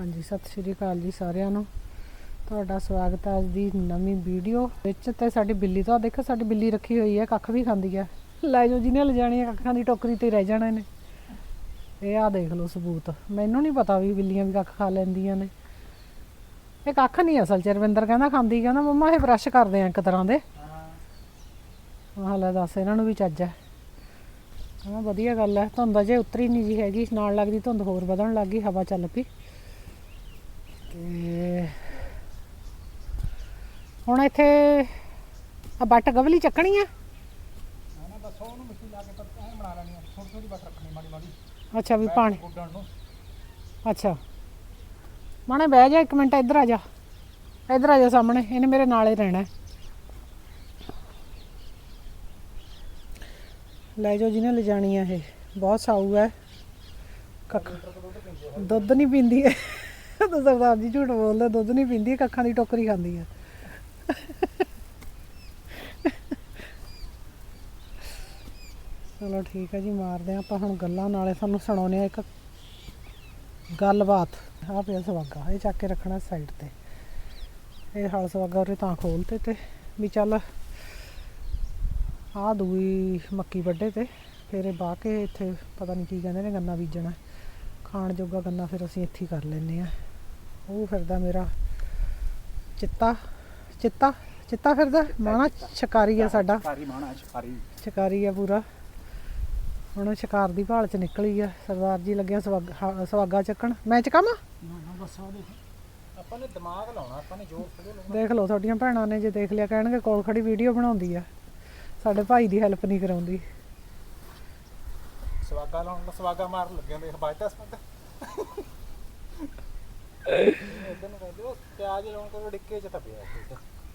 ਹਾਂਜੀ, ਸਤਿ ਸ਼੍ਰੀ ਅਕਾਲ ਜੀ ਸਾਰਿਆਂ ਨੂੰ। ਤੁਹਾਡਾ ਸਵਾਗਤ ਹੈ ਅੱਜ ਦੀ ਨਵੀਂ ਵੀਡੀਓ ਵਿੱਚ ਤੇ ਸਾਡੀ ਬਿੱਲੀ ਤੋਂ ਦੇਖੋ, ਸਾਡੀ ਬਿੱਲੀ ਰੱਖੀ ਹੋਈ ਹੈ, ਕੱਖ ਵੀ ਖਾਂਦੀ ਹੈ। ਲੈ ਜਾਓ, ਜਿਹਨੇ ਲਿਜਾਣੀ ਹੈ, ਕੱਖਾਂ ਦੀ ਟੋਕਰੀ ਤੇ ਰਹਿ ਜਾਣਾ ਨੇ ਇਹ ਆ ਦੇਖ ਲਓ ਸਬੂਤ। ਮੈਨੂੰ ਨਹੀਂ ਪਤਾ ਵੀ ਬਿੱਲੀਆਂ ਵੀ ਕੱਖ ਖਾ ਲੈਂਦੀਆਂ ਨੇ। ਇਹ ਕੱਖ ਨਹੀਂ ਅਸਲ ਚ, ਰਵਿੰਦਰ ਕਹਿੰਦਾ ਖਾਂਦੀ, ਕਹਿੰਦਾ ਮੰਮਾ ਇਹ ਬ੍ਰਸ਼ ਕਰਦੇ ਆ ਇੱਕ ਤਰ੍ਹਾਂ ਦੇ। ਹਾਂ ਲੈ ਦੱਸ, ਇਹਨਾਂ ਨੂੰ ਵੀ ਚੱਜ ਹੈ। ਹਾਂ ਵਧੀਆ ਗੱਲ ਹੈ, ਧੁੰਦ ਅਜੇ ਉਤਰੀ ਨਹੀਂ ਜੀ ਹੈਗੀ, ਨਾਲ ਲੱਗਦੀ ਧੁੰਦ ਹੋਰ ਵਧਣ ਲੱਗ ਗਈ, ਹਵਾ ਚੱਲ ਪਈ। ਤੇ ਹੁਣ ਇੱਥੇ ਆ ਬੱਟ ਗਵਲੀ ਚੱਕਣੀ ਆ? ਨਾ ਬਸ ਉਹਨੂੰ ਮਿੱਟੀ ਲਾ ਕੇ ਪਰ ਐ ਬਣਾ ਲੈਣੀ ਆ। ਥੋੜੀ ਥੋੜੀ ਬਟ ਰੱਖਣੀ ਮਾੜੀ ਮਾੜੀ। ਅੱਛਾ ਵੀ ਪਾਣੀ। ਗੁੱਡਣ ਨੂੰ। ਅੱਛਾ। ਮਾਣੇ ਬਹਿ ਜਾ ਇੱਕ ਮਿੰਟ ਇੱਧਰ ਆ ਜਾ। ਇੱਧਰ ਆ ਜਾ ਸਾਹਮਣੇ ਇਹਨੇ ਮੇਰੇ ਨਾਲ ਹੀ ਰਹਿਣਾ। ਲੈ ਜਾਓ ਜਿਹਨੇ ਲਿਜਾਣੀ ਆ ਇਹ। ਬਹੁਤ ਸਾਊ ਹੈ। ਕੱਖ ਦੁੱਧ ਨਹੀਂ ਪੀਂਦੀ ਹੈ ਤਾਂ ਸਰਦਾਰ ਜੀ ਝੂਠ ਬੋਲਦੇ ਦੁੱਧ ਨਹੀਂ ਪੀਂਦੀ, ਕੱਖਾਂ ਦੀ ਟੋਕਰੀ ਖਾਂਦੀ ਹੈ ਚਲੋ ਠੀਕ ਹੈ ਜੀ, ਮਾਰਦੇ ਹਾਂ ਆਪਾਂ ਹੁਣ ਗੱਲਾਂ, ਨਾਲੇ ਸਾਨੂੰ ਸੁਣਾਉਂਦੇ ਆ ਇੱਕ ਗੱਲਬਾਤ। ਆ ਪਿਆ ਸਵਾਗਾ, ਇਹ ਚੱਕ ਕੇ ਰੱਖਣਾ ਸਾਈਡ ਤੇ। ਇਹ ਹਲ ਸਵਾਗਾ ਉਰੇ ਤਾਂ ਖੋਲਤੇ ਤੇ ਵੀ ਚੱਲ ਆ ਦੂਈ ਮੱਕੀ ਵੱਡੇ ਤੇ, ਫਿਰ ਇਹ ਬਾਹ ਕੇ ਇੱਥੇ ਪਤਾ ਨਹੀਂ ਕੀ ਕਹਿੰਦੇ ਨੇ, ਗੰਨਾ ਬੀਜਣਾ। ਖਾਣ ਜੋਗਾ ਗੰਨਾ ਫਿਰ ਅਸੀਂ ਇੱਥੇ ਹੀ ਕਰ ਲੈਨੇ ਆ। ਉਹ ਫਿਰਦਾ ਮੇਰਾ। ਚਿੱਤਾ ਚਿੱਤਾ ਚਿੱਤਾ ਫਿਰਦਾ। ਮਾਣਾ ਸ਼ਿਕਾਰੀ ਆ ਸਾਡਾ। ਸਾਰੀ ਮਾਣਾ ਸਾਰੀ ਸ਼ਿਕਾਰੀ ਆ ਪੂਰਾ। ਹੁਣ ਸ਼ਿਕਾਰ ਦੀ ਭਾਲ ਚ ਨਿਕਲੀ ਆ। ਸਰਦਾਰ ਜੀ ਲੱਗਿਆ ਸਵਾਗਾ ਚੱਕਣ। ਮੈਂ ਚਕਾਵਾਂ ਨਾ ਨਾ ਬਸ ਉਹ ਦੇਖ। ਆਪਾਂ ਨੇ ਦਿਮਾਗ ਲਾਉਣਾ ਆਪਾਂ ਨੇ ਜੋਰ ਲਾਉਣਾ। ਦੇਖ ਲਓ ਤੁਹਾਡੀਆਂ ਭੈਣਾਂ ਨੇ ਜੇ ਦੇਖ ਲਿਆ ਕਹਿਣਗੇ ਕੋਲ ਖੜੀ ਵੀਡੀਓ ਬਣਾਉਂਦੀ ਆ। ਸਾਡੇ ਭਾਈ ਦੀ ਹੈਲਪ ਨਹੀਂ ਕਰਾਉਂਦੀ। ਸਵਾਗਾ ਲਾਉਣ ਦਾ ਸਵਾਗਾ ਮਾਰ ਲੱਗਿਆ ਦੇਖ ਬਾਜਦਾ ਸਪੰਦ ਇਦਾਂ ਨੂੰ ਕਹਿੰਦੇ ਉਹ ਪਿਆਜ ਲਾਉਣ ਤੋਂ ਡਿੱਕੇ ਚ ਤਾਂ ਪਿਆ ਇੱਥੇ।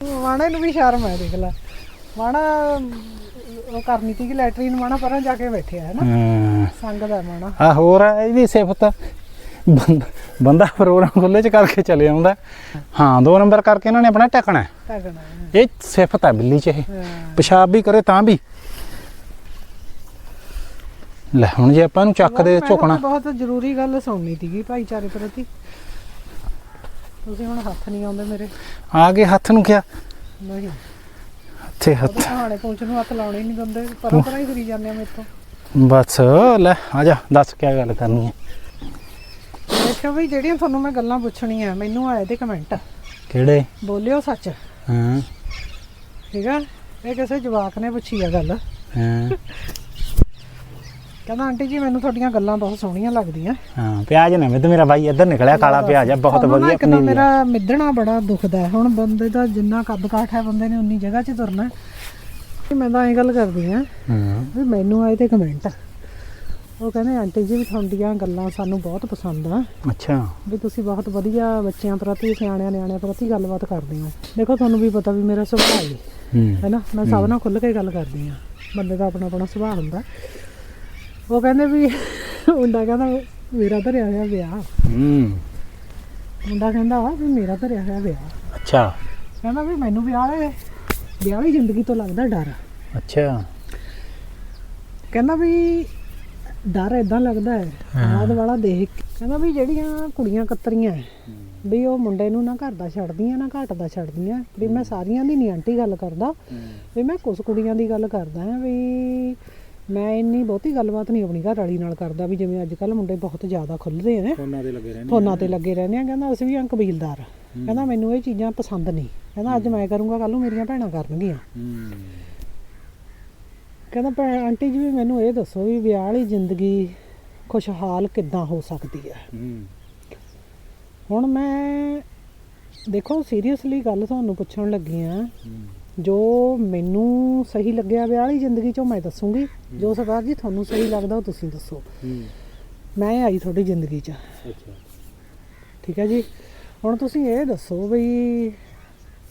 ਮਾਣਾ ਨੂੰ ਵੀ ਸ਼ਰਮ ਹੈ ਦੇਖ ਲੈ। ਮਾਣਾ ਉਹ ਕਰਨੀ ਸੀ ਕਿ ਲੈਟਰੀਨ ਮਾਣਾ ਪਰਾਂ ਜਾ ਕੇ ਬੈਠਿਆ ਹੈ ਨਾ। ਹਾਂ। ਸੰਗਦਾ ਮਾਣਾ ਆ ਹੋਰ ਆ ਇਹਦੀ ਸਿਫਤ ਬੰਦ- ਬੰਦਾ ਪ੍ਰੋਗਰਾਮ ਖੁੱਲੇ ਚ ਕਰਕੇ ਚਲੇ ਆਉਂਦਾ। ਹਾਂ ਦੋ ਨੰਬਰ ਕਰਕੇ ਇਹਨਾਂ ਨੇ ਆਪਣਾ ਟਕਣਾ ਇਹ ਸਿਫਤ ਹੈ ਬਿੱਲੀ ਚ ਇਹ। ਪਿਸ਼ਾਬ ਵੀ ਕਰੇ ਤਾਂ ਵੀ। ਲੈ ਹੁਣ ਜੇ ਆਪਾਂ ਚੱਕਦੇ ਮੈਂ ਤੁਹਾਨੂੰ ਝੁਕਣਾ ਬਹੁਤ ਜ਼ਰੂਰੀ ਗੱਲ ਸੁਣਨੀ ਸੀਗੀ ਭਾਈਚਾਰੇ ਪ੍ਰਤੀ। ਤੁਸੀਂ ਹੁਣ ਹੱਥ ਨਹੀਂ ਆਉਂਦੇ ਮੇਰੇ। ਆ ਗਏ ਹੱਥ ਨੂੰ ਕਿਹਾ ਨਹੀਂ। ਹੱਥ ਕਹਾਣੇ ਪਹੁੰਚ ਨੂੰ ਹੱਥ ਲਾਉਣੇ ਨਹੀਂ ਦਿੰਦੇ ਪਰਾਂ ਪਰਾਂ ਹੀ ਫਿਰੀ ਜਾਂਦੇ ਆ ਮੇਰੇ ਤੋਂ। ਬਸ ਲੈ ਆ ਜਾ ਦੱਸ ਕੀ ਗੱਲ ਕਰਨੀ ਹੈ ਦੇਖਿਓ ਵੀ ਜਿਹੜੀਆਂ ਤੁਹਾਨੂੰ ਮੈਂ ਗੱਲਾਂ ਪੁੱਛਣੀਆਂ ਮੈਨੂੰ ਆਏ ਤੇ ਕਮੈਂਟ ਕਿਹੜੇ? ਬੋਲਿਓ ਸੱਚ। ਹਾਂ। ਠੀਕ ਆ? ਇਹ ਕਿਸੇ ਜਵਾਕ ਨੇ ਪੁੱਛੀ ਆ ਗੱਲ। ਹਾਂ। ਕਹਿੰਦਾ ਆਂਟੀ ਜੀ ਮੈਨੂੰ ਤੁਹਾਡੀਆਂ ਗੱਲਾਂ ਬਹੁਤ ਸੋਹਣੀਆਂ ਲੱਗਦੀਆਂ। ਹਾਂ ਪਿਆਜ ਨਾ ਮਿੱਧ ਮੇਰਾ ਬਾਈ ਇੱਧਰ ਨਿਕਲਿਆ ਕਾਲਾ ਪਿਆਜ ਆ ਬਹੁਤ ਵਧੀਆ ਇੱਕ ਤਾਂ। ਮੇਰਾ ਮਿੱਧਣਾ ਬੜਾ ਦੁਖਦਾ ਹੈ। ਹੁਣ ਬੰਦੇ ਦਾ ਜਿੰਨਾ ਕੱਦ ਕਾਠ ਹੈ ਬੰਦੇ ਨੇ ਉਨੀ ਜਗ੍ਹਾ 'ਚ ਤੁਰਨਾ। ਤੇ ਮੈਂ ਤਾਂ ਐਂ ਗੱਲ ਕਰਦੀ ਆ ਹਾਂ। ਵੀ ਮੈਨੂੰ ਆਏ ਤੇ ਕਮੈਂਟ ਉਹ ਕਹਿੰਦੇ ਆਂਟੀ ਜੀ ਵੀ ਤੁਹਾਡੀਆਂ ਗੱਲਾਂ ਸਾਨੂੰ ਬਹੁਤ ਪਸੰਦ ਆ। ਅੱਛਾ। ਵੀ ਤੁਸੀਂ ਬਹੁਤ ਵਧੀਆ ਬੱਚਿਆਂ ਪ੍ਰਤੀ ਸਿਆਣਿਆਂ ਨਿਆਣਿਆਂ ਪ੍ਰਤੀ ਗੱਲਬਾਤ ਕਰਦੇ ਹੋ। ਦੇਖੋ ਤੁਹਾਨੂੰ ਵੀ ਪਤਾ ਵੀ ਮੇਰਾ ਸੁਭਾਅ ਹੈ ਹੂੰ ਹੈਨਾ ਮੈਂ ਸਭ ਨਾਲ ਖੁੱਲ੍ਹ ਕੇ ਗੱਲ ਕਰਦੀ ਆ ਬੰਦੇ ਦਾ ਆਪਣਾ ਆਪਣਾ ਸੁਭਾਅ ਹੁੰਦਾ। ਉਹ ਕਹਿੰਦੇ ਵੀ ਮੁੰਡਾ ਕਹਿੰਦਾ ਮੇਰਾ ਧਰਿਆ ਹੋਇਆ ਵਿਆਹ। ਹੂੰ। ਮੁੰਡਾ ਕਹਿੰਦਾ ਵਾ ਵੀ ਮੇਰਾ ਧਰਿਆ ਹੋਇਆ ਵਿਆਹ। ਅੱਛਾ। ਕਹਿੰਦਾ ਵੀ ਮੈਨੂੰ ਵਿਆਹ ਵਾਲੇ ਵਿਆਹ ਵਾਲੀ ਜ਼ਿੰਦਗੀ ਤੋਂ ਲੱਗਦਾ ਡਰ। ਅੱਛਾ। ਕਹਿੰਦਾ ਵੀ ਡਰ ਇਦਾਂ ਲੱਗਦਾ ਹੈ। ਆਦ ਵਾਲਾ ਦੇਖ। ਕਹਿੰਦਾ ਵੀ ਜਿਹੜੀਆਂ ਕੁੜੀਆਂ ਕਤਰੀਆਂ ਹੈ, ਵੀ ਉਹ ਮੁੰਡੇ ਨੂੰ ਨਾ ਘਰ ਦਾ ਛੱਡਦੀਆਂ ਨਾ ਘਾਟ ਦਾ ਛੱਡਦੀਆਂ। ਵੀ ਮੈਂ ਸਾਰੀਆਂ ਦੀ ਨਹੀਂ ਆਂਟੀ ਗੱਲ ਕਰਦਾ ਵੀ ਮੈਂ ਕੁਝ ਕੁੜੀਆਂ ਦੀ ਗੱਲ ਕਰਦਾ ਹਾਂ ਵੀ ਮੈਂ ਇੰਨੀ ਬਹੁਤੀ ਗੱਲਬਾਤ ਨਹੀਂ ਆਪਣੀ ਘਰ ਵਾਲੀ ਨਾਲ ਕਰਦਾ ਵੀ ਜਿਵੇਂ ਅੱਜ ਕੱਲ ਮੁੰਡੇ ਬਹੁਤ ਜ਼ਿਆਦਾ ਖੁੱਲਦੇ ਨੇ। ਫੋਨਾਂ ਦੇ ਲੱਗੇ ਰਹਿੰਦੇ ਫੋਨਾਂ ਤੇ ਲੱਗੇ ਰਹਿੰਦੇ ਆ ਕਹਿੰਦਾ ਅਸੀਂ ਵੀ ਆਂ। ਕਬੀਲਦਾਰ। ਕਹਿੰਦਾ ਮੈਨੂੰ ਇਹ ਚੀਜ਼ਾਂ ਪਸੰਦ ਨਹੀਂ। ਕਹਿੰਦਾ ਅੱਜ ਮੈਂ ਕਰੂੰਗਾ ਕੱਲ ਨੂੰ ਮੇਰੀਆਂ ਭੈਣਾਂ ਕਰਨਗੀਆਂ। ਕਹਿੰਦਾ ਭੈਣ ਆਂਟੀ ਜੀ ਵੀ ਮੈਨੂੰ ਇਹ ਦੱਸੋ ਵੀ ਵਿਆਹ ਵਾਲੀ ਜ਼ਿੰਦਗੀ ਖੁਸ਼ਹਾਲ ਕਿੱਦਾਂ ਹੋ ਸਕਦੀ ਹੈ? ਹੂੰ। ਹੁਣ ਮੈਂ ਦੇਖੋ ਸੀਰੀਅਸਲੀ ਗੱਲ ਤੁਹਾਨੂੰ ਪੁੱਛਣ ਲੱਗੀ ਆ। ਜੋ ਮੈਨੂੰ ਸਹੀ ਲੱਗਿਆ ਵਿਆਹ ਵਾਲੀ ਜ਼ਿੰਦਗੀ ਚੋਂ ਮੈਂ ਦੱਸੂਗੀ। ਜੋ ਸਰਦਾਰ ਜੀ ਤੁਹਾਨੂੰ ਸਹੀ ਲੱਗਦਾ ਉਹ ਤੁਸੀਂ ਦੱਸੋ। ਮੈਂ ਆਈ ਤੁਹਾਡੀ ਜ਼ਿੰਦਗੀ 'ਚ। ਅੱਛਾ। ਠੀਕ ਹੈ ਜੀ? ਹੁਣ ਤੁਸੀਂ ਇਹ ਦੱਸੋ ਵੀ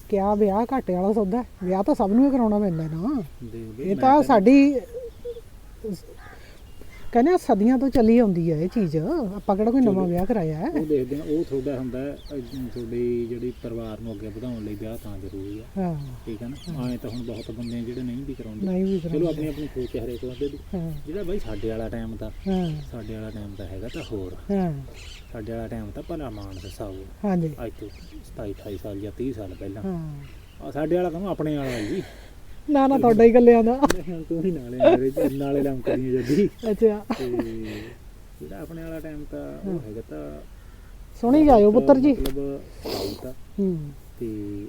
ਕਿਆ ਵਿਆਹ ਘਾਟੇ ਵਾਲਾ ਸੌਦਾ ਹੈ? ਵਿਆਹ ਤਾਂ ਸਭ ਨੂੰ ਹੀ ਕਰਾਉਣਾ ਪੈਂਦਾ ਨਾ। ਇਹ ਤਾਂ ਸਾਡੀ ਕਹਿੰਦੇ ਆ ਸਦੀਆਂ ਤੋਂ ਚੱਲੀ ਆਉਂਦੀ ਹੈ ਇਹ ਚੀਜ਼। ਆਪਾਂ ਕਿਹੜਾ ਕੋਈ ਨਵਾਂ ਵਿਆਹ ਕਰਾਇਆ ਹੈ? ਉਹ ਦੇਖਦੇ ਨੇ ਉਹ ਤੁਹਾਡਾ ਹੁੰਦਾ ਹੈ, ਅਹ, ਤੁਹਾਡੀ ਜਿਹੜੀ ਪਰਿਵਾਰ ਨੂੰ ਅੱਗੇ ਵਧਾਉਣ ਲਈ ਵਿਆਹ ਤਾਂ ਜ਼ਰੂਰੀ ਆ। ਹਾਂ। ਠੀਕ ਹੈ ਨਾ? ਆਏ ਤਾਂ ਹੁਣ ਬਹੁਤ ਬੰਦੇ ਆ ਜਿਹੜੇ ਨਹੀਂ ਵੀ ਕਰਾਉਂਦੇ। ਨਹੀਂ ਵੀ ਚਲੋ ਕਰਾਉਂਦੇ ਆਪਣੀ ਆਪਣੀ ਸੋਚ ਹੈ ਹਰੇਕ ਬੰਦੇ ਦੀ। ਹਾਂ। ਜਿਹੜਾ ਬਾਈ ਸਾਡੇ ਵਾਲਾ ਟਾਈਮ ਤਾਂ ਹਾਂ। ਸਾਡੇ ਵਾਲਾ ਟਾਈਮ ਤਾਂ ਹੈਗਾ ਤਾਂ ਹੋਰ। ਹਾਂ। ਸਾਡੇ ਵਾਲਾ ਟਾਈਮ ਤਾਂ ਭਲਾ ਮਾਨਸ ਸਾਊ ਹਾਂਜੀ। ਅੱਜ ਤੋਂ 27 28 ਸਾਲ ਜਾਂ 30 ਸਾਲ ਪਹਿਲਾਂ। ਹਾਂ। ਆ ਸਾਡੇ ਵਾਲਾ ਕੰਮ ਆਪਣੇ ਵਾਲਾ ਜੀ। ਨਾ ਨਾ ਤੁਹਾਡਾ ਹੀ ਗੱਲਿਆਂ ਦਾ। ਤੂੰ ਹੀ ਨਾਲੇ ਚ ਨਾਲੇ ਲੰਮ ਕਰੀ ਜੱਦੀ। ਅੱਛਾ। ਤੇ ਜਿਹੜਾ ਆਪਣੇ ਵਾਲਾ ਟਾਈਮ ਤਾਂ ਉਹ ਹੈਗਾ ਤਾਂ ਸੁਣੀ ਜਾਇਓ ਪੁੱਤਰ ਜੀ। ਮਤਲਬ ਸਾਊ ਤਾਂ ਹੂੰ। ਤੇ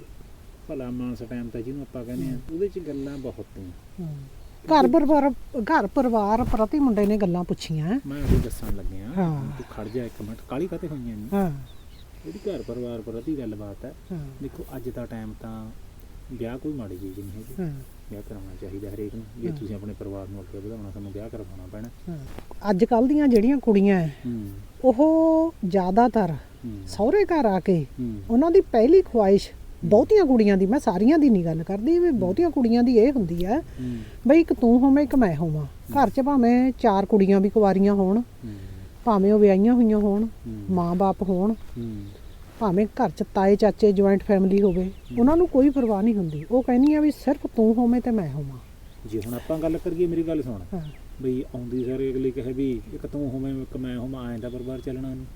ਭਲਾ ਮਾਨਸ ਟਾਈਮ ਤਾਂ ਜਿਹਨੂੰ ਆਪਾਂ ਕਹਿੰਦੇ ਆ ਉਹਦੇ ਚ ਗੱਲਾਂ ਬਹੁਤ ਨੇ। ਹੂੰ। ਘਰ ਪਰਿਵਾਰ ਘਰ ਪਰਿਵਾਰ ਪ੍ਰਤੀ ਮੁੰਡੇ ਨੇ ਗੱਲਾਂ ਪੁੱਛੀਆਂ। ਮੈਂ ਉਹ ਦੱਸਣ ਲੱਗਿਆ ਹਾਂ। ਤੂੰ ਖੜ ਜਾ ਇੱਕ ਮਿੰਟ ਕਾਲੀ ਕਾਤੇ ਹੋਈਆਂ ਨਹੀਂ ਹਾਂ। ਜਿਹੜੀ ਘਰ ਪਰਿਵਾਰ ਪ੍ਰਤੀ ਗੱਲਬਾਤ ਹੈ। ਹਾਂ। ਦੇਖੋ ਅੱਜ ਦਾ ਟਾਈਮ ਤਾਂ ਵਿਆਹ ਕੋਈ ਮਾੜੀ ਚੀਜ਼ ਨਹੀਂ ਹੈਗੀ। ਵਿਆਹ ਕਰਾਉਣਾ ਚਾਹੀਦਾ ਹਰੇਕ ਨੂੰ। ਜੇ ਤੁਸੀਂ ਆਪਣੇ ਪਰਿਵਾਰ ਨੂੰ ਅੱਗੇ ਵਧਾਉਣਾ ਤੁਹਾਨੂੰ ਵਿਆਹ ਕਰਵਾਉਣਾ ਪੈਣਾ। ਅੱਜ ਕੱਲ ਦੀਆਂ ਜਿਹੜੀਆਂ ਕੁੜੀਆਂ ਹੈ ਹੂੰ। ਉਹ ਜ਼ਿਆਦਾਤਰ ਸਹੁਰੇ ਘਰ ਆ ਕੇ ਉਹਨਾਂ ਦੀ ਪਹਿਲੀ ਖੁਆਇਸ਼ ਬਹੁਤੀਆਂ ਕੁੜੀਆਂ ਦੀ ਮੈਂ ਸਾਰੀਆਂ ਦੀ ਨਹੀਂ ਗੱਲ ਕਰਦੀ ਵੀ ਬਹੁਤੀਆਂ ਕੁੜੀਆਂ ਦੀ ਇਹ ਹੁੰਦੀ ਹੈ। ਬਈ ਇੱਕ ਤੂੰ ਹੋਵੇਂ ਇੱਕ ਮੈਂ ਹੋਵਾਂ। ਘਰ 'ਚ ਭਾਵੇਂ ਚਾਰ ਕੁੜੀਆਂ ਵੀ ਕੁਵਾਰੀਆਂ ਹੋਣ ਭਾਵੇਂ ਉਹ ਵਿਆਹੀਆਂ ਹੋਈਆਂ ਹੋਣ ਮਾਂ-ਬਾਪ ਹੋਣ। ਭਾਵੇਂ ਘਰ 'ਚ ਤਾਏ ਚਾਚੇ ਜੁਆਇੰਟ ਫੈਮਿਲੀ ਹੋਵੇ ਉਹਨਾਂ ਨੂੰ ਕੋਈ ਪਰਵਾਹ ਨਹੀਂ ਹੁੰਦੀ। ਉਹ ਕਹਿੰਦੀਆਂ ਵੀ ਸਿਰਫ ਤੂੰ ਹੋਵੇਂ ਤੇ ਮੈਂ ਹੋਵਾਂ। ਜੇ ਹੁਣ ਆਪਾਂ ਗੱਲ ਕਰੀਏ ਮੇਰੀ ਗੱਲ ਸੁਣ। ਹਾਂ। ਬਈ ਆਉਂਦੀ ਸਾਰੇ ਅਗਲੀ ਕਹੇ ਵੀ ਇੱਕ ਤੂੰ ਹੋਵੇਂ ਇੱਕ ਮੈਂ ਹੋਵਾਂ ਐਂ ਦਾ ਪਰਿਵਾਰ ਚੱਲਣਾ ਨਹੀਂ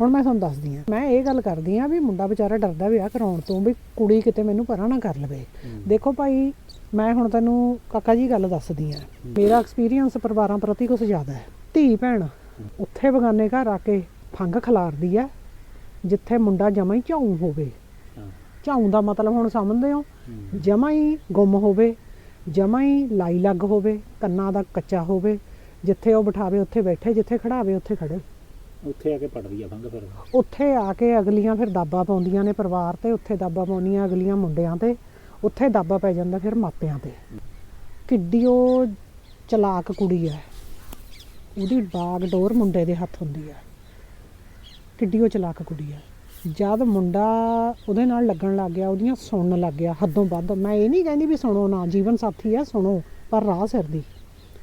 ਹੁਣ ਮੈਂ ਤੁਹਾਨੂੰ ਦੱਸਦੀ ਆ ਮੈਂ ਇਹ ਗੱਲ ਕਰਦੀ ਆ ਵੀ ਮੁੰਡਾ ਵਿਚਾਰਾ ਡਰਦਾ ਵਿਆਹ ਕਰਾਉਣ ਤੋਂ ਵੀ ਕੁੜੀ ਕਿਤੇ ਮੈਨੂੰ ਪਰਾਂ ਨਾ ਕਰ ਲਵੇ। ਦੇਖੋ ਭਾਈ ਮੈਂ ਹੁਣ ਤੈਨੂੰ ਕਾਕਾ ਜੀ ਗੱਲ ਦੱਸਦੀ ਆ। ਮੇਰਾ ਐਕਸਪੀਰੀਅੰਸ ਪਰਿਵਾਰਾਂ ਪ੍ਰਤੀ ਕੁਝ ਜ਼ਿਆਦਾ ਹੈ। ਧੀ ਭੈਣ ਉੱਥੇ ਬਗਾਨੇ ਘਰ ਆ ਕੇ ਫੰਗ ਖਿਲਾਰਦੀ ਆ। ਜਿੱਥੇ ਮੁੰਡਾ ਜਮਾ ਹੀ ਝਾਊ ਹੋਵੇ। ਝਾਊ ਦਾ ਮਤਲਬ ਹੁਣ ਸਮਝਦੇ ਹੋ? ਜਮਾ ਹੀ ਗੁੰਮ ਹੋਵੇ ਜਮਾ ਹੀ ਲਾਈ ਲੱਗ ਹੋਵੇ ਕੰਨਾਂ ਦਾ ਕੱਚਾ ਹੋਵੇ ਜਿੱਥੇ ਉਹ ਬਿਠਾਵੇ ਉੱਥੇ ਬੈਠੇ ਜਿੱਥੇ ਖੜਾਵੇ ਉੱਥੇ ਖੜੇ। ਉੱਥੇ ਆ ਕੇ ਪੜਦੀ ਆ ਫੰਗ ਫਿਰ। ਉੱਥੇ ਆ ਕੇ ਅਗਲੀਆਂ ਫਿਰ ਦਾਬਾ ਪਾਉਂਦੀਆਂ ਨੇ ਪਰਿਵਾਰ ਤੇ ਉੱਥੇ ਦਾਬਾ ਪਾਉਂਦੀਆਂ ਅਗਲੀਆਂ ਮੁੰਡਿਆਂ ਤੇ ਉੱਥੇ ਦਾਬਾ ਪੈ ਜਾਂਦਾ ਫਿਰ ਮਾਪਿਆਂ ਤੇ। ਕਿੱਡੀ ਉਹ ਚਲਾਕ ਕੁੜੀ ਹੈ। ਉਹਦੀ ਬਾਗ ਡੋਰ ਮੁੰਡੇ ਦੇ ਹੱਥ ਹੁੰਦੀ ਹੈ। ਕਿੱਡੀ ਉਹ ਚਲਾਕ ਕੁੜੀ ਹੈ ਜਦ ਮੁੰਡਾ ਉਹਦੇ ਨਾਲ ਲੱਗਣ ਲੱਗ ਗਿਆ, ਉਹਦੀਆਂ ਸੁਣਨ ਲੱਗ ਗਿਆ ਹੱਦੋਂ ਵੱਧ। ਮੈਂ ਇਹ ਨਹੀਂ ਕਹਿੰਦੀ ਵੀ ਸੁਣੋ ਨਾ, ਜੀਵਨ ਸਾਥੀ ਹੈ ਸੁਣੋ, ਪਰ ਰਾਹ ਸਿਰ ਦੀ।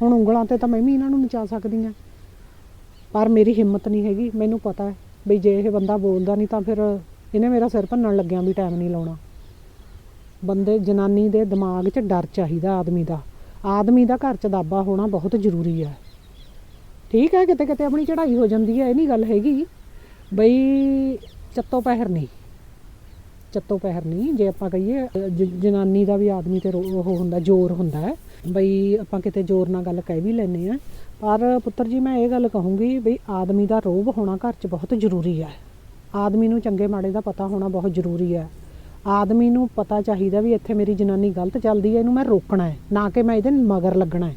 ਹੁਣ ਉਂਗਲਾਂ ਤੇ ਤਾਂ ਮੈਂ ਵੀ ਇਹਨਾਂ ਨੂੰ ਨਚਾ ਸਕਦੀ ਹਾਂ ਪਰ ਮੇਰੀ ਹਿੰਮਤ ਨਹੀਂ ਹੈਗੀ, ਮੈਨੂੰ ਪਤਾ ਹੈ ਵੀ ਜੇ ਇਹ ਬੰਦਾ ਬੋਲਦਾ ਨਹੀਂ ਤਾਂ ਫਿਰ ਇਹਨੇ ਮੇਰਾ ਸਿਰ ਭੰਨਣ ਲੱਗਿਆ ਵੀ ਟਾਈਮ ਨਹੀਂ ਲਾਉਣਾ। ਬੰਦੇ ਜਨਾਨੀ ਦੇ ਦਿਮਾਗ 'ਚ ਡਰ ਚਾਹੀਦਾ ਆਦਮੀ ਦਾ। ਆਦਮੀ ਦਾ ਘਰ 'ਚ ਦਾਬਾ ਹੋਣਾ ਬਹੁਤ ਜ਼ਰੂਰੀ ਹੈ। ਠੀਕ ਹੈ ਕਿਤੇ ਕਿਤੇ ਆਪਣੀ ਚੜ੍ਹਾਈ ਹੋ ਜਾਂਦੀ ਹੈ, ਇਹ ਨਹੀਂ ਗੱਲ ਹੈਗੀ। ਬਈ ਚੱਤੋ ਪਹਿਰ ਨਹੀਂ। ਚੱਤੋ ਪਹਿਰ ਨਹੀਂ, ਜੇ ਆਪਾਂ ਕਹੀਏ ਜਨਾਨੀ ਦਾ ਵੀ ਆਦਮੀ ਤੇ ਰੋ- ਉਹ ਹੁੰਦਾ, ਜ਼ੋਰ ਹੁੰਦਾ ਹੈ। ਬਈ ਆਪਾਂ ਕਿਤੇ ਜ਼ੋਰ ਨਾਲ ਗੱਲ ਕਹਿ ਵੀ ਲੈਨੇ ਆ ਪਰ ਪੁੱਤਰ ਜੀ, ਮੈਂ ਇਹ ਗੱਲ ਕਹੂੰਗੀ ਬਈ ਆਦਮੀ ਦਾ ਰੋਬ ਹੋਣਾ ਘਰ 'ਚ ਬਹੁਤ ਜ਼ਰੂਰੀ ਹੈ। ਆਦਮੀ ਨੂੰ ਚੰਗੇ ਮਾੜੇ ਦਾ ਪਤਾ ਹੋਣਾ ਬਹੁਤ ਜ਼ਰੂਰੀ ਹੈ। ਆਦਮੀ ਨੂੰ ਪਤਾ ਚਾਹੀਦਾ ਵੀ ਇੱਥੇ ਮੇਰੀ ਜਨਾਨੀ ਗਲਤ ਚੱਲਦੀ ਹੈ, ਇਹਨੂੰ ਮੈਂ ਰੋਕਣਾ ਹੈ, ਨਾ ਕਿ ਮੈਂ ਇਹਦੇ ਮਗਰ ਲੱਗਣਾ ਹੈ।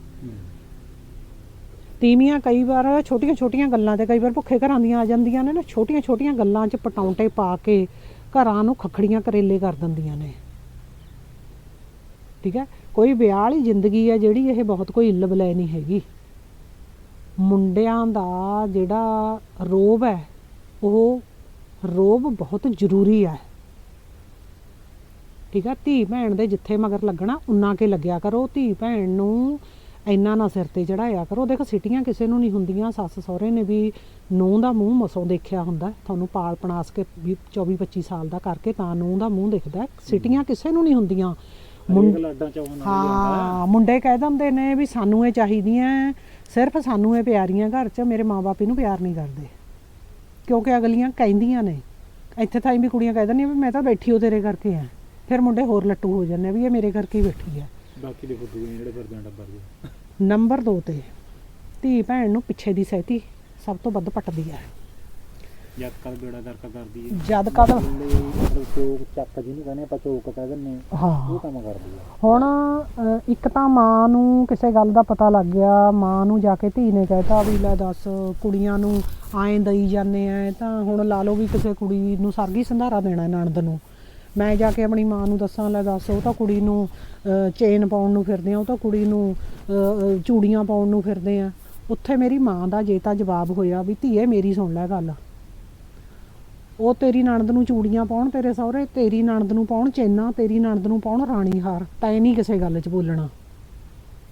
ਤੀਵੀਆਂ ਕਈ ਵਾਰ ਛੋਟੀਆਂ ਛੋਟੀਆਂ ਗੱਲਾਂ ਤੇ ਕਈ ਵਾਰ ਭੁੱਖੇ ਘਰਾਂ ਦੀਆਂ ਆ ਜਾਂਦੀਆਂ ਨੇ ਨਾ ਛੋਟੀਆਂ ਛੋਟੀਆਂ ਗੱਲਾਂ 'ਚ ਪਟੌਂਟੇ ਪਾ ਕੇ ਘਰਾਂ ਨੂੰ ਖੱਖੜੀਆਂ ਕਰੇਲੇ ਕਰ ਦਿੰਦੀਆਂ ਨੇ। ਠੀਕ ਹੈ? ਕੋਈ ਵਿਆਹ ਵਾਲੀ ਜ਼ਿੰਦਗੀ ਹੈ ਜਿਹੜੀ ਇਹ ਬਹੁਤ ਕੋਈ ਇੱਲ ਬਲੈ ਨਹੀਂ ਹੈਗੀ। ਮੁੰਡਿਆਂ ਦਾ ਜਿਹੜਾ ਰੋਬ ਹੈ, ਉਹ ਰੋਬ ਬਹੁਤ ਜ਼ਰੂਰੀ ਹੈ। ਠੀਕ ਆ ਧੀ ਭੈਣ ਦੇ ਜਿੱਥੇ ਮਗਰ ਲੱਗਣਾ, ਉਨਾ ਕੇ ਲੱਗਿਆ ਕਰੋ। ਧੀ ਭੈਣ ਨੂੰ ਇੰਨਾ ਨਾ ਸਿਰ ਤੇ ਚੜਾਇਆ ਕਰੋ। ਦੇਖ ਸਿਟੀਆਂ ਕਿਸੇ ਨੂੰ ਨਹੀਂ ਹੁੰਦੀਆਂ। ਸੱਸ ਸਹੁਰੇ ਨੇ ਵੀ ਨੂੰਹ ਦਾ ਮੂੰਹ ਮਸੋਂ ਦੇਖਿਆ ਹੁੰਦਾ ਤੁਹਾਨੂੰ ਪਾਲ ਪਣਾਸ ਕੇ 24 25 ਸਾਲ ਦਾ ਕਰਕੇ ਤਾਂ ਨੂੰਹ ਦਾ ਮੂੰਹ ਦਿਖਦਾ। ਸਿਟੀਆਂ ਕਿਸੇ ਨੂੰ ਨਹੀਂ ਹੁੰਦੀਆਂ। ਹਾਂ ਮੁੰਡੇ ਕਹਿ ਦਿੰਦੇ ਨੇ ਵੀ ਸਾਨੂੰ ਇਹ ਚਾਹੀਦੀਆਂ ਸਿਰਫ ਸਾਨੂੰ ਇਹ ਪਿਆਰੀਆਂ ਘਰ 'ਚ ਮੇਰੇ ਮਾਪੇ ਇਹਨੂੰ ਪਿਆਰ ਨਹੀਂ ਕਰਦੇ। ਕਿਉਂਕਿ ਅਗਲੀਆਂ ਕਹਿੰਦੀਆਂ ਨੇ। ਇੱਥੇ ਤਾਂ ਵੀ ਕੁੜੀਆਂ ਕਹਿ ਦਿੰਦੀਆਂ ਵੀ ਮੈਂ ਤਾਂ ਬੈਠੀ ਉਹ ਤੇਰੇ ਕਰਕੇ ਆ ਫਿਰ ਮੁੰਡੇ ਹੋਰ ਲੱਟੂ ਹੋ ਜਾਂਦੇ ਵੀ ਇਹ ਮੇਰੇ ਕਰਕੇ ਹੀ ਬੈਠੀ ਆ ਬਾਕੀ ਦੇ ਫੁੱਦੂ ਨੇ ਜਿਹੜੇ ਫਿਰਦੇ ਆ ਡੱਬਰ ਦੇ। ਨੰਬਰ 2 ਤੇ ਧੀ ਭੈਣ ਨੂੰ ਪਿੱਛੇ ਦੀ ਸਹਿਤੀ ਸਭ ਤੋਂ ਵੱਧ ਪੱਟਦੀ ਹੈ। ਜਦ ਕੱਲ ਬੇੜਾ ਗਰਕ ਕਰਦੀ ਹੈ। ਜਦ ਕਦ ਮਤਲਬ ਚੋਕ ਚੱਕ ਜਿਹਨੂੰ ਕਹਿੰਦੇ ਆਪਾਂ ਚੋਕ ਕਹਿ ਦਿੰਨੇ ਆ, ਹਾਂ। ਉਹ ਕੰਮ ਕਰਦੀ ਹੈ। ਹੁਣ ਅ, ਇੱਕ ਤਾਂ ਮਾਂ ਨੂੰ ਕਿਸੇ ਗੱਲ ਦਾ ਪਤਾ ਲੱਗ ਗਿਆ। ਮਾਂ ਨੂੰ ਜਾ ਕੇ ਧੀ ਨੇ ਕਹਿਤਾ ਵੀ ਲੈ ਦੱਸ ਕੁੜੀਆਂ ਨੂੰ ਐਂ ਦਈ ਜਾਂਦੇ ਆ ਤਾਂ ਹੁਣ ਲਾ ਲਓ ਵੀ ਕਿਸੇ ਕੁੜੀ ਨੂੰ ਸਰਗੀ ਸੰਧਾਰਾ ਦੇਣਾ ਨਣਦ ਨੂੰ। ਮੈਂ ਜਾ ਕੇ ਆਪਣੀ ਮਾਂ ਨੂੰ ਦੱਸਾਂ, ਲੈ ਦੱਸ, ਉਹ ਤਾਂ ਕੁੜੀ ਨੂੰ ਚੇਨ ਪਾਉਣ ਨੂੰ ਫਿਰਦੇ ਆ, ਉਹ ਤਾਂ ਕੁੜੀ ਨੂੰ ਚੂੜੀਆਂ ਪਾਉਣ ਨੂੰ ਫਿਰਦੇ ਆ। ਉੱਥੇ ਮੇਰੀ ਮਾਂ ਦਾ ਜੇ ਤਾਂ ਜਵਾਬ ਹੋਇਆ ਵੀ ਧੀਏ ਮੇਰੀ ਸੁਣ ਲੈ ਗੱਲ। ਉਹ ਤੇਰੀ ਨਣਦ ਨੂੰ ਚੂੜੀਆਂ ਪਾਉਣ ਤੇਰੇ ਸਹੁਰੇ, ਤੇਰੀ ਨਣਦ ਨੂੰ ਪਾਉਣ ਚੈਨਾ, ਤੇਰੀ ਨਣਦ ਨੂੰ ਪਾਉਣ ਰਾਣੀ ਹਾਰ। ਤੈਂ ਨਹੀਂ ਕਿਸੇ ਗੱਲ 'ਚ ਬੋਲਣਾ।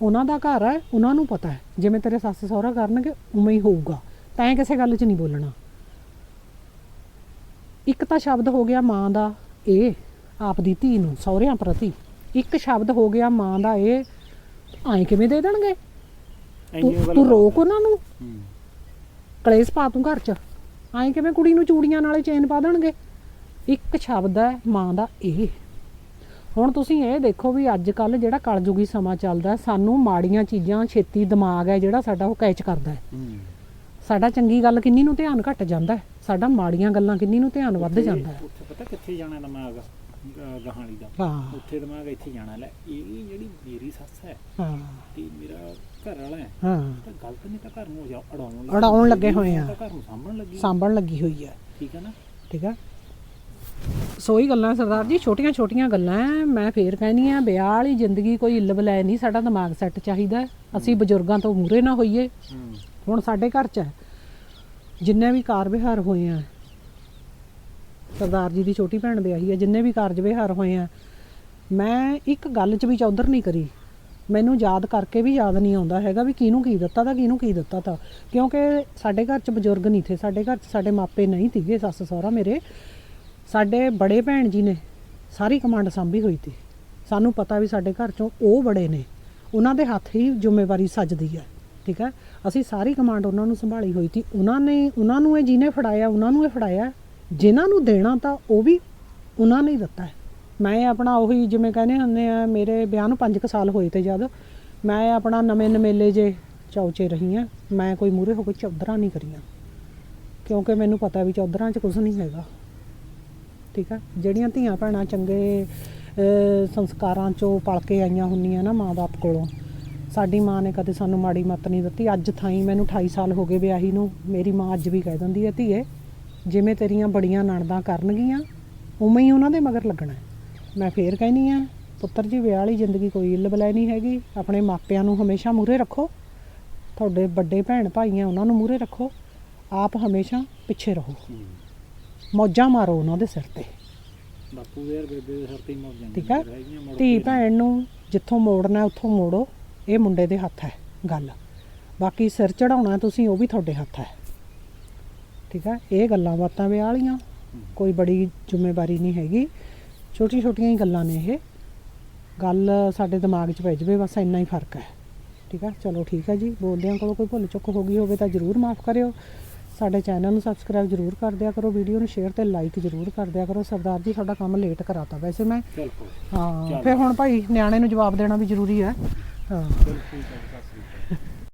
ਉਹਨਾਂ ਦਾ ਘਰ ਹੈ, ਉਹਨਾਂ ਨੂੰ ਪਤਾ ਹੈ। ਜਿਵੇਂ ਤੇਰੇ ਸੱਸ ਸਹੁਰਾ ਕਰਨਗੇ, ਉਵੇਂ ਹੀ ਹੋਊਗਾ। ਤੈਂ ਕਿਸੇ ਗੱਲ 'ਚ ਨਹੀਂ ਬੋਲਣਾ। ਇੱਕ ਤਾਂ ਸ਼ਬਦ ਹੋ ਗਿਆ ਮਾਂ ਦਾ। ਇਹ ਆਪ ਦੀ ਧੀ ਨੂੰ ਸਹੁਰਿਆਂ ਪ੍ਰਤੀ ਇੱਕ ਸ਼ਬਦ ਹੋ ਗਿਆ ਮਾਂ ਦਾ ਇਹ ਐਂ ਕਿਵੇਂ ਦੇ ਦੇਣਗੇ? ਤੂੰ ਤੂੰ ਰੋਕ ਉਹਨਾਂ ਨੂੰ? ਕਲੇਸ਼ ਪਾ ਤੂੰ ਘਰ 'ਚ। ਐਂ ਕਿਵੇਂ ਕੁੜੀ ਨੂੰ ਚੂੜੀਆਂ ਨਾਲੇ ਚੇਨ ਪਾ ਦੇਣਗੇ? ਇੱਕ ਸ਼ਬਦ ਹੈ ਮਾਂ ਦਾ ਇਹ। ਹੁਣ ਤੁਸੀਂ ਇਹ ਦੇਖੋ ਵੀ ਅੱਜ ਕੱਲ ਜਿਹੜਾ ਕਲਯੁਗੀ ਸਮਾਂ ਚੱਲਦਾ ਸਾਨੂੰ ਮਾੜੀਆਂ ਚੀਜ਼ਾਂ ਛੇਤੀ ਦਿਮਾਗ ਹੈ ਜਿਹੜਾ ਸਾਡਾ ਉਹ ਕੈਚ ਕਰਦਾ ਹੈ। ਸਾਡਾ ਚੰਗੀ ਗੱਲ ਕਿੰਨੀ ਨੂੰ ਧਿਆਨ ਘਟ ਜਾਂਦਾ ਹੈ। ਸਾਡਾ ਮਾੜੀਆਂ ਗੱਲਾਂ ਕਿੰਨੀ ਨੂੰ ਧਿਆਨ ਵੱਧ ਜਾਂਦਾ ਹੈ। ਉੱਥੇ ਪਤਾ ਕਿੱਥੇ ਜਾਣਾ ਦਿਮਾਗ ਗਾਹਾਲੀ ਦਾ? ਹਾਂ। ਉੱਥੇ ਦਿਮਾਗ ਇੱਥੇ ਜਾਣਾ। ਲੈ ਇਹ ਜਿਹੜੀ ਮੇਰੀ ਸੱਸ ਹੈ ਹਾਂ। ਤੇ ਮੇਰਾ ਘਰ ਵਾਲਾ ਹੈ ਹਾਂ। ਤਾਂ ਗਲਤ ਨਹੀਂ ਤਾਂ ਘਰ ਨੂੰ ਉਜਾ- ਉਡਾਉਣ ਲੱਗੀ ਉਡਾਉਣ ਲੱਗੇ ਹੋਏ ਆ। ਤਾਂ ਘਰ ਨੂੰ ਸਾਂਭਣ ਲੱਗੀ ਸਾਂਭਣ ਲੱਗੀ ਹੋਈ ਹੈ। ਠੀਕ ਹੈ ਨਾ? ਠੀਕ ਆ। ਸੋਈ ਗੱਲਾਂ ਸਰਦਾਰ ਜੀ ਛੋਟੀਆਂ ਛੋਟੀਆਂ ਗੱਲਾਂ। ਮੈਂ ਫੇਰ ਕਹਿੰਦੀ ਆ ਵਿਆਹ ਵਾਲੀ ਜ਼ਿੰਦਗੀ ਕੋਈ ਇੱਲ ਬਲੈ ਨਹੀਂ ਸਾਡਾ ਦਿਮਾਗ ਸੈੱਟ ਚਾਹੀਦਾ ਹੈ। ਅਸੀਂ ਬਜ਼ੁਰਗਾਂ ਤੋਂ ਮੂਰੇ ਨਾ ਹੋਈਏ। ਹੂੰ। ਹੁਣ ਸਾਡੇ ਘਰ 'ਚ ਹੈ, ਜਿੰਨੇ ਵੀ ਕਾਰ ਵਿਹਾਰ ਹੋਏ ਆ, ਸਰਦਾਰ ਜੀ ਦੀ ਛੋਟੀ ਭੈਣ ਵਿਆਹੀ ਹੈ ਜਿੰਨੇ ਵੀ ਕਾਰਜ ਵਿਹਾਰ ਹੋਏ ਆ, ਮੈਂ ਇੱਕ ਗੱਲ 'ਚ ਵੀ ਚੌਧਰ ਨਹੀਂ ਕਰੀ। ਮੈਨੂੰ ਯਾਦ ਕਰਕੇ ਵੀ ਯਾਦ ਨਹੀਂ ਆਉਂਦਾ ਹੈਗਾ ਵੀ ਕਿਹਨੂੰ ਕੀ ਦਿੱਤਾ ਤਾਂ ਕਿਹਨੂੰ ਕੀ ਦਿੱਤਾ ਤਾਂ। ਕਿਉਂਕਿ ਸਾਡੇ ਘਰ 'ਚ ਬਜ਼ੁਰਗ ਨਹੀਂ ਥੇ, ਸਾਡੇ ਘਰ 'ਚ ਸਾਡੇ ਮਾਪੇ ਨਹੀਂ ਸੀਗੇ, ਸੱਸ ਸਹੁਰਾ ਮੇਰੇ। ਸਾਡੇ ਬੜੇ ਭੈਣ ਜੀ ਨੇ, ਸਾਰੀ ਕਮਾਂਡ ਸੰਭੀ ਹੋਈ ਤੀ। ਸਾਨੂੰ ਪਤਾ ਵੀ ਸਾਡੇ ਘਰ 'ਚੋਂ ਉਹ ਬੜੇ ਨੇ। ਉਹਨਾਂ ਦੇ ਹੱਥ ਹੀ ਜ਼ਿੰਮੇਵਾਰੀ ਸੱਜਦੀ ਹੈ ਠੀਕ ਹੈ? ਅਸੀਂ ਸਾਰੀ ਕਮਾਂਡ ਉਹਨਾਂ ਨੂੰ ਸੰਭਾਲੀ ਹੋਈ ਤੀ ਉਹਨਾਂ ਨੇ, ਉਹਨਾਂ ਨੂੰ ਇਹ ਜਿਹਨੇ ਫੜਾਇਆ, ਉਹਨਾਂ ਨੂੰ ਇਹ ਫੜਾਇਆ। ਜਿਨ੍ਹਾਂ ਨੂੰ ਦੇਣਾ ਤਾਂ ਉਹ ਵੀ ਉਹਨਾਂ ਨੇ ਹੀ ਦਿੱਤਾ ਹੈ। ਮੈਂ ਆਪਣਾ ਉਹੀ ਜਿਵੇਂ ਕਹਿੰਦੇ ਹੁੰਦੇ ਆ, ਮੇਰੇ ਵਿਆਹ ਨੂੰ 5 ਸਾਲ ਹੋਏ ਤੇ ਜਦ, ਮੈਂ ਆਪਣਾ ਨਵੇਂ ਨਵੇਲੇ ਜੇ ਚੌਚੇ ਰਹੀ ਆ ਮੈਂ ਕੋਈ ਮੂਰੇ ਹੋ ਕੇ ਚੌਧਰਾਂ ਨਹੀਂ ਕਰੀਆਂ। ਕਿਉਂਕਿ ਮੈਨੂੰ ਪਤਾ ਵੀ ਚੌਧਰਾਂ 'ਚ ਕੁਝ ਨਹੀਂ ਹੈਗਾ। ਠੀਕ ਆ ਜਿਹੜੀਆਂ ਧੀਆਂ ਭੈਣਾਂ ਚੰਗੇ ਸੰਸਕਾਰਾਂ ਚੋਂ ਪਲ ਕੇ ਆਈਆਂ ਹੁੰਦੀਆਂ ਨਾ ਮਾਂ-ਬਾਪ ਕੋਲੋਂ ਸਾਡੀ ਮਾਂ ਨੇ ਕਦੇ ਸਾਨੂੰ ਮਾੜੀ ਮੱਤ ਨਹੀਂ ਦਿੱਤੀ। ਅੱਜ ਥਾਈ ਮੈਨੂੰ 28 ਸਾਲ ਹੋ ਗਏ ਵਿਆਹੀ ਨੂੰ। ਮੇਰੀ ਮਾਂ ਅੱਜ ਵੀ ਕਹਿ ਦਿੰਦੀ ਹੈ ਧੀਏ ਜਿਵੇਂ ਤੇਰੀਆਂ ਬੜੀਆਂ ਨਣਦਾਂ ਕਰਨਗੀਆਂ ਉਵੇਂ ਹੀ ਉਹਨਾਂ ਦੇ ਮਗਰ ਲੱਗਣਾ ਹੈ। ਮੈਂ ਫੇਰ ਕਹਿਨੀ ਆ ਪੁੱਤਰ ਜੀ ਵਿਆਹ ਵਾਲੀ ਜ਼ਿੰਦਗੀ ਕੋਈ ਇੱਲ ਬਲੈ ਨਹੀਂ ਹੈਗੀ। ਆਪਣੇ ਮਾਪਿਆਂ ਨੂੰ ਹਮੇਸ਼ਾ ਮੂਰੇ ਰੱਖੋ। ਤੁਹਾਡੇ ਵੱਡੇ ਭੈਣ ਭਾਈ ਆ ਉਹਨਾਂ ਨੂੰ ਮੂਰੇ ਰੱਖੋ। ਆਪ ਹਮੇਸ਼ਾ ਪਿੱਛੇ ਰਹੋ। ਮੌਜਾਂ ਮਾਰੋ ਉਹਨਾਂ ਦੇ ਸਿਰ ਤੇ। ਬਾਪੂ ਯਾਰ ਬੇਬੇ ਦੇ ਸਿਰ ਤੇ ਜਾਂਦੀ ਠੀਕ ਹੈ? ਧੀ। ਭੈਣ ਨੂੰ ਜਿੱਥੋਂ ਮੋੜਨਾ ਉੱਥੋਂ ਮੋੜੋ। ਇਹ ਮੁੰਡੇ ਦੇ ਹੱਥ ਹੈ ਗੱਲ। ਬਾਕੀ ਸਿਰ ਚੜਾਉਣਾ ਤੁਸੀਂ ਉਹ ਵੀ ਤੁਹਾਡੇ ਹੱਥ ਹੈ। ਠੀਕ ਹੈ? ਇਹ ਗੱਲਾਂ ਬਾਤਾਂ ਵਿਆਹ ਵਾਲੀਆਂ। ਕੋਈ ਬੜੀ ਜ਼ਿੰਮੇਵਾਰੀ ਨਹੀਂ ਹੈਗੀ। ਛੋਟੀ ਛੋਟੀਆਂ ਹੀ ਗੱਲਾਂ ਨੇ ਇਹ। ਗੱਲ ਸਾਡੇ ਦਿਮਾਗ 'ਚ ਪੈ ਜਾਵੇ ਬਸ ਇੰਨਾ ਹੀ ਫ਼ਰਕ ਹੈ। ਠੀਕ ਹੈ? ਚਲੋ ਠੀਕ ਹੈ ਜੀ। ਬੋਲਦਿਆਂ ਕੋਲੋਂ ਕੋਈ ਭੁੱਲ ਚੁੱਕ ਹੋ ਗਈ ਹੋਵੇ ਤਾਂ ਜਰੂਰ ਮਾਫ ਕਰਿਓ। ਸਾਡੇ ਚੈਨਲ ਨੂੰ ਸਬਸਕ੍ਰਾਈਬ ਜਰੂਰ ਕਰ ਦਿਆ ਕਰੋ। ਵੀਡੀਓ ਨੂੰ ਸ਼ੇਅਰ ਤੇ ਲਾਈਕ ਜਰੂਰ ਕਰ ਦਿਆ ਕਰੋ। ਸਰਦਾਰ ਜੀ ਤੁਹਾਡਾ ਕੰਮ ਲੇਟ ਕਰਾਤਾ ਵੈਸੇ ਮੈਂ। ਹਾਂ। ਫਿਰ ਹੁਣ ਭਾਈ ਨਿਆਣੇ ਨੂੰ ਜਵਾਬ ਦੇਣਾ ਵੀ ਜ਼ਰੂਰੀ ਹੈ। ਹਾਂ